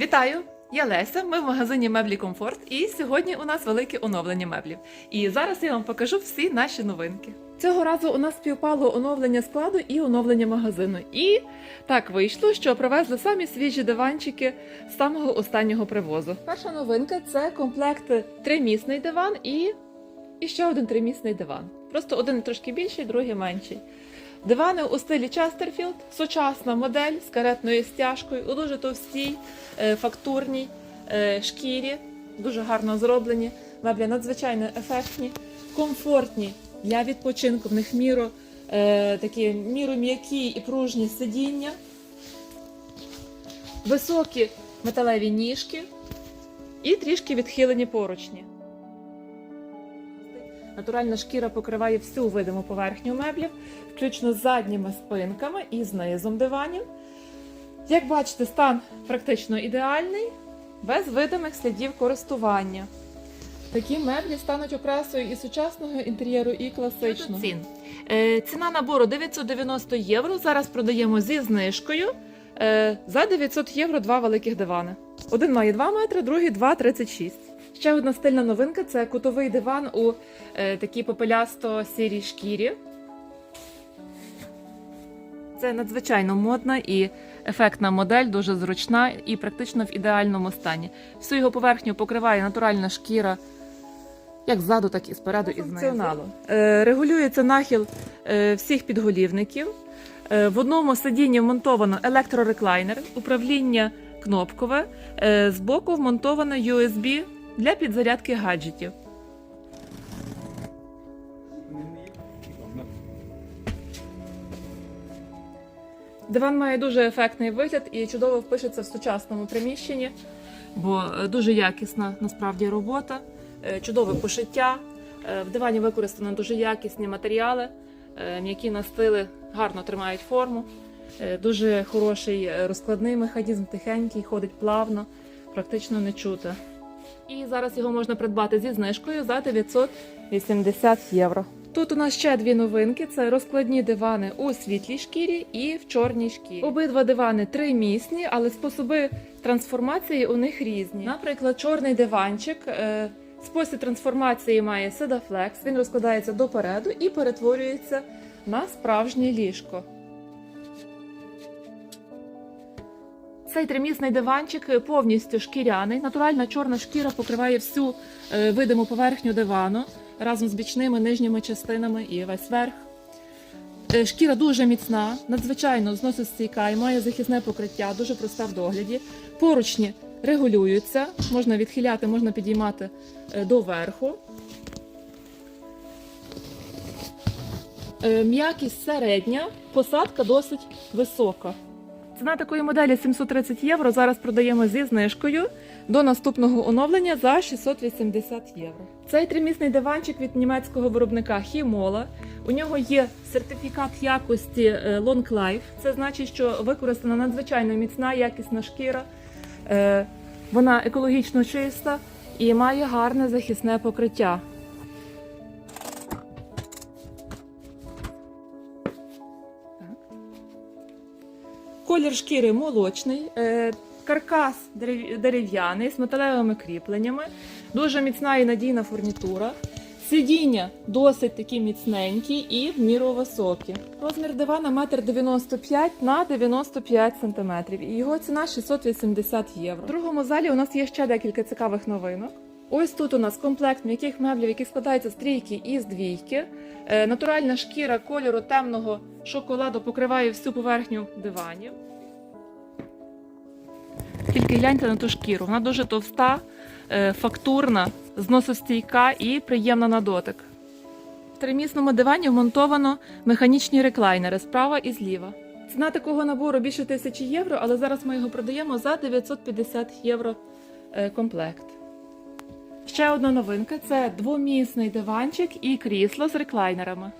Вітаю! Я Леся. Ми в магазині Меблі Комфорт. І сьогодні у нас велике оновлення меблів. І зараз я вам покажу всі наші новинки. Цього разу у нас співпало оновлення складу і оновлення магазину. І так вийшло, що привезли самі свіжі диванчики з самого останнього привозу. Перша новинка це комплект тримісний диван і, і ще один тримісний диван. Просто один трошки більший, другий менший. Дивани у стилі Честерфілд, сучасна модель з каретною стяжкою, у дуже товстій, е, фактурній е, шкірі, дуже гарно зроблені. Меблі надзвичайно ефектні, комфортні для відпочинку. В них міру е, такі міру м'які і пружні сидіння, високі металеві ніжки і трішки відхилені поручні. Натуральна шкіра покриває всю видиму поверхню меблів, включно з задніми спинками і з низом диванів. Як бачите, стан практично ідеальний, без видимих слідів користування. Такі меблі стануть окрасою і сучасного інтер'єру, і класичного. Цін. Е, ціна набору 990 євро. Зараз продаємо зі знижкою. Е, за 900 євро два великих дивани. Один має 2 метри, другий 2,36. Ще одна стильна новинка це кутовий диван у е, такій попелясто-сірій шкірі. Це надзвичайно модна і ефектна модель, дуже зручна і практично в ідеальному стані. Всю його поверхню покриває натуральна шкіра, як ззаду, так і спереду, і знизу. Е, регулюється нахил е, всіх підголівників. В одному сидінні вмонтовано електрореклайнер, управління кнопкове. Збоку вмонтовано USB для підзарядки гаджетів. Диван має дуже ефектний вигляд і чудово впишеться в сучасному приміщенні, бо е, дуже якісна насправді робота, е, чудове пошиття. Е, В дивані використано дуже якісні матеріали, м'які настили гарно тримають форму. Дуже хороший розкладний механізм, тихенький, ходить плавно, практично не чути. І зараз його можна придбати зі знижкою за 980 євро. Тут у нас ще дві новинки: це розкладні дивани у світлій шкірі і в чорній шкірі. Обидва дивани тримісні, але способи трансформації у них різні. Наприклад, чорний диванчик. е, Спосіб трансформації має Sedaфlex. Він розкладається допереду і перетворюється на справжнє ліжко. Цей тримісний диванчик повністю шкіряний. Натуральна чорна шкіра покриває всю е, видиму поверхню дивану разом з бічними нижніми частинами і весь верх. Е, Шкіра дуже міцна, надзвичайно зносостійка і має захисне покриття, дуже проста в догляді. Поручні регулюються, можна відхиляти, можна підіймати е, доверху. М'якість середня, посадка досить висока. Ціна такої моделі 730 євро. Зараз продаємо зі знижкою до наступного оновлення за 680 євро. Цей тримісний диванчик від німецького виробника Хімола. У нього є сертифікат якості е, Long Life. Це значить, що використана надзвичайно міцна, якісна шкіра. Е, Вона екологічно чиста і має гарне захисне покриття. Колір шкіри молочний, е, каркас дерев'яний з металевими кріпленнями, дуже міцна і надійна фурнітура. Сидіння досить такі міцненькі і в міру високі. Розмір дивана 1,95 на 95 см. І його ціна 680 євро. В другому залі у нас є ще декілька цікавих новинок. Ось тут у нас комплект м'яких меблів, які складаються з трійки і з двійки. Е, Натуральна шкіра кольору темного шоколаду покриває всю поверхню диванів. Тільки гляньте на ту шкіру. Вона дуже товста, е, фактурна, зносостійка і приємна на дотик. В тримісному дивані вмонтовано механічні реклайнери справа і зліва. Ціна такого набору більше тисячі євро, але зараз ми його продаємо за 950 євро е, комплект. Ще одна новинка це двомісний диванчик і крісло з реклайнерами.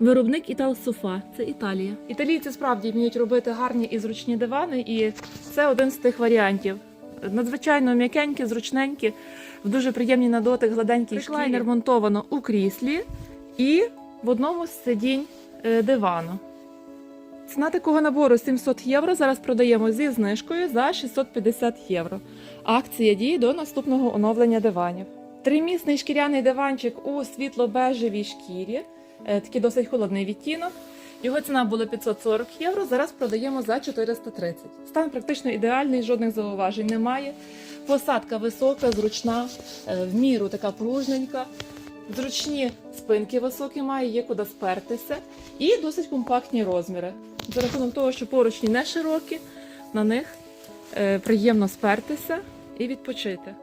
Виробник Італ Софа, це Італія. Італійці справді вміють робити гарні і зручні дивани, і це один з тих варіантів. Надзвичайно м'якенькі, зручненькі, в дуже приємній на дотик, гладенький реклайнер монтовано у кріслі і в одному з сидінь е, дивану. Ціна такого набору 700 євро. Зараз продаємо зі знижкою за 650 євро. Акція діє до наступного оновлення диванів. Тримісний шкіряний диванчик у світло-бежевій шкірі, е, такий досить холодний відтінок. Його ціна була 540 євро. Зараз продаємо за 430. Стан практично ідеальний, жодних зауважень немає. Посадка висока, зручна, е, в міру така пружненька. Зручні спинки високі має, є куди спертися, і досить компактні розміри. За рахунок того, що поручні не широкі, на них е, приємно спертися і відпочити.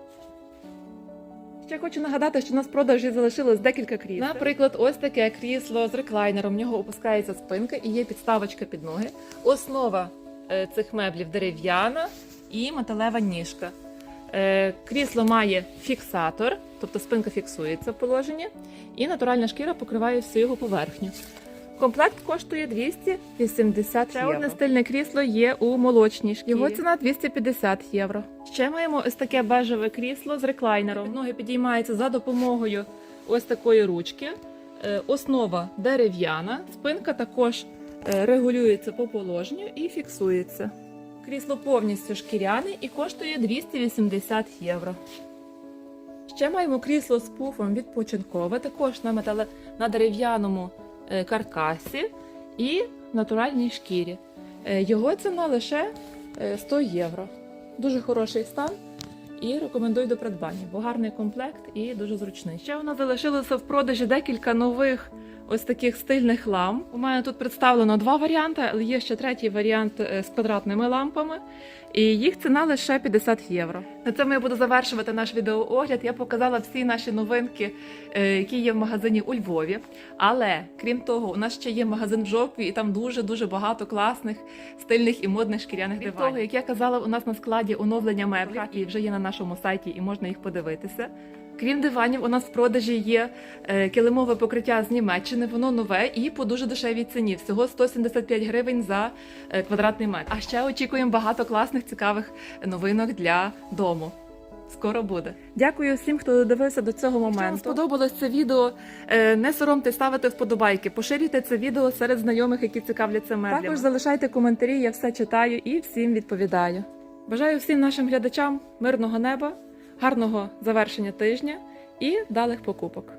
Ще хочу нагадати, що у нас в продажі залишилось декілька крісел. Наприклад, ось таке крісло з реклайнером. В нього опускається спинка і є підставочка під ноги. Основа е, цих меблів дерев'яна і металева ніжка. Е, Крісло має фіксатор, тобто спинка фіксується в положенні, і натуральна шкіра покриває всю його поверхню. Комплект коштує 280 євро. Одне стильне крісло є у молочній шкірі. Його ціна 250 євро. Ще маємо ось таке бежеве крісло з реклайнером. Ноги підіймаються за допомогою ось такої ручки. Е, Основа дерев'яна, спинка також е, регулюється по положенню і фіксується. Крісло повністю шкіряне і коштує 280 євро. Ще маємо крісло з пуфом відпочинкове, також на метале на дерев'яному е, каркасі і натуральній шкірі. Е, Його ціна лише е, 100 євро. Дуже хороший стан і рекомендую до придбання, бо гарний комплект і дуже зручний. Ще у нас залишилося в продажі декілька нових ось таких стильних ламп. У мене тут представлено два варіанти, але є ще третій варіант е, з квадратними лампами. І їх ціна лише 50 євро. На цьому я буду завершувати наш відеоогляд. Я показала всі наші новинки, е, які є в магазині у Львові. Але крім того, у нас ще є магазин в Жовкві, і там дуже дуже багато класних, стильних і модних шкіряних диванів. того, як я казала, у нас на складі оновлення меблів і вже є на нашому сайті, і можна їх подивитися. Крім диванів, у нас в продажі є е, килимове покриття з Німеччини. Воно нове і по дуже дешевій ціні. Всього 175 гривень за е, квадратний метр. А ще очікуємо багато класних цікавих новинок для дому. Скоро буде. Дякую всім, хто додивився до цього моменту. Якщо вам сподобалось це відео. е, Не соромте ставити вподобайки. Поширюйте це відео серед знайомих, які цікавляться меблями. Також залишайте коментарі. Я все читаю і всім відповідаю. Бажаю всім нашим глядачам мирного неба, гарного завершення тижня і далих покупок.